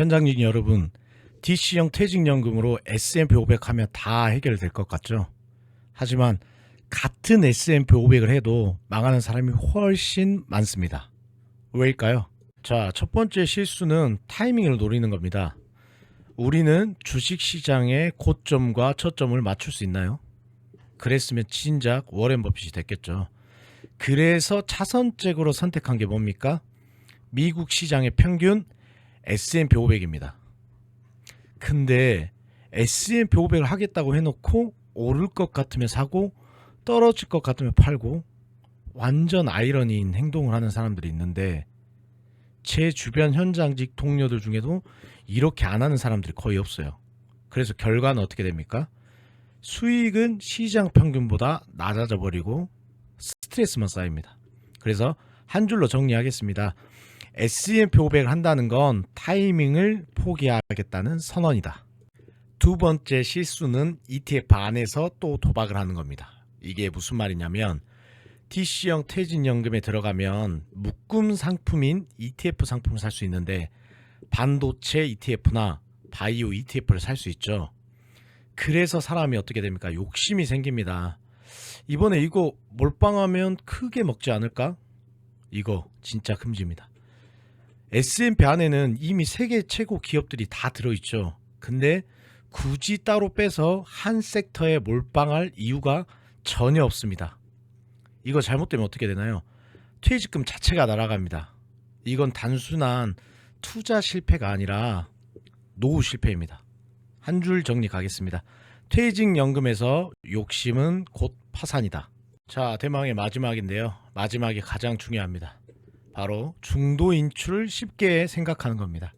현장직 여러분, DC형 퇴직연금으로 S&P 500 하면 다 해결될 것 같죠? 하지만 같은 S&P 500을 해도 망하는 사람이 훨씬 많습니다. 왜일까요? 자, 첫 번째 실수는 타이밍을 노리는 겁니다. 우리는 주식 시장의 고점과 저점을 맞출 수 있나요? 그랬으면 진작 워렌 버핏이 됐겠죠. 그래서 차선책으로 선택한 게 뭡니까? 미국 시장의 평균 S&P 500입니다. 근데 S&P 500을 하겠다고 해놓고 오를 것 같으면 사고 떨어질 것 같으면 팔고 완전 아이러니인 행동을 하는 사람들이 있는데 제 주변 현장직 동료들 중에도 이렇게 안 하는 사람들이 거의 없어요. 그래서 결과는 어떻게 됩니까? 수익은 시장 평균보다 낮아져 버리고 스트레스만 쌓입니다. 그래서 한 줄로 정리하겠습니다. S&P 500을 한다는 건 타이밍을 포기하겠다는 선언이다. 두 번째 실수는 ETF 안에서 또 도박을 하는 겁니다. 이게 무슨 말이냐면 TC형 퇴직연금에 들어가면 묶음 상품인 ETF 상품을 살 수 있는데 반도체 ETF나 바이오 ETF를 살 수 있죠. 그래서 사람이 어떻게 됩니까? 욕심이 생깁니다. 이번에 이거 몰빵하면 크게 먹지 않을까? 이거 진짜 금지입니다. S&P 안에는 이미 세계 최고 기업들이 다 들어있죠. 근데 굳이 따로 빼서 한 섹터에 몰빵할 이유가 전혀 없습니다. 이거 잘못되면 어떻게 되나요? 퇴직금 자체가 날아갑니다. 이건 단순한 투자 실패가 아니라 노후 실패입니다. 한 줄 정리 가겠습니다. 퇴직연금에서 욕심은 곧 파산이다. 자, 대망의 마지막인데요. 마지막이 가장 중요합니다. 바로 중도 인출을 쉽게 생각하는 겁니다.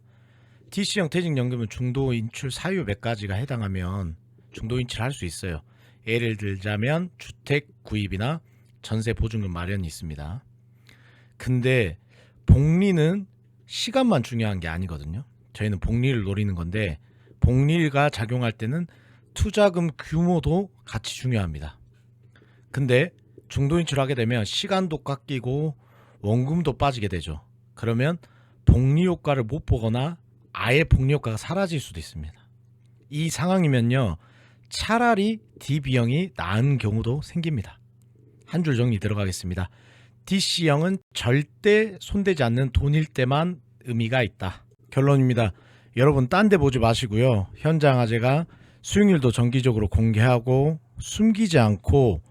DC형 퇴직연금은 중도 인출 사유 몇 가지가 해당하면 중도 인출할 수 있어요. 예를 들자면 주택 구입이나 전세 보증금 마련이 있습니다. 근데 복리는 시간만 중요한 게 아니거든요. 저희는 복리를 노리는 건데 복리가 작용할 때는 투자금 규모도 같이 중요합니다. 근데 중도 인출하게 되면 시간도 깎이고 원금도 빠지게 되죠. 그러면 복리 효과를 못 보거나 아예 복리 효과가 사라질 수도 있습니다. 이 상황이면요. 차라리 DB형이 나은 경우도 생깁니다. 한 줄 정리 들어가겠습니다. DC형은 절대 손대지 않는 돈일 때만 의미가 있다. 결론입니다. 여러분 딴 데 보지 마시고요. 현장 화재가 수익률도 정기적으로 공개하고 숨기지 않고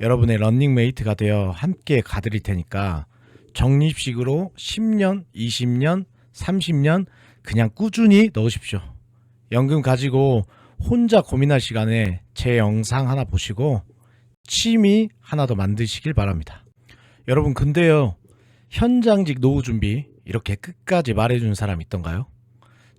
여러분의 런닝메이트가 되어 함께 가드릴 테니까 적립식으로 10년, 20년, 30년 그냥 꾸준히 넣으십시오. 연금 가지고 혼자 고민할 시간에 제 영상 하나 보시고 취미 하나 더 만드시길 바랍니다. 여러분 근데요 현장직 노후 준비 이렇게 끝까지 말해주는 사람 있던가요?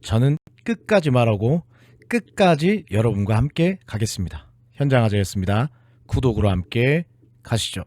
저는 끝까지 말하고 끝까지 여러분과 함께 가겠습니다. 현장 화제였습니다. 구독으로 함께 가시죠.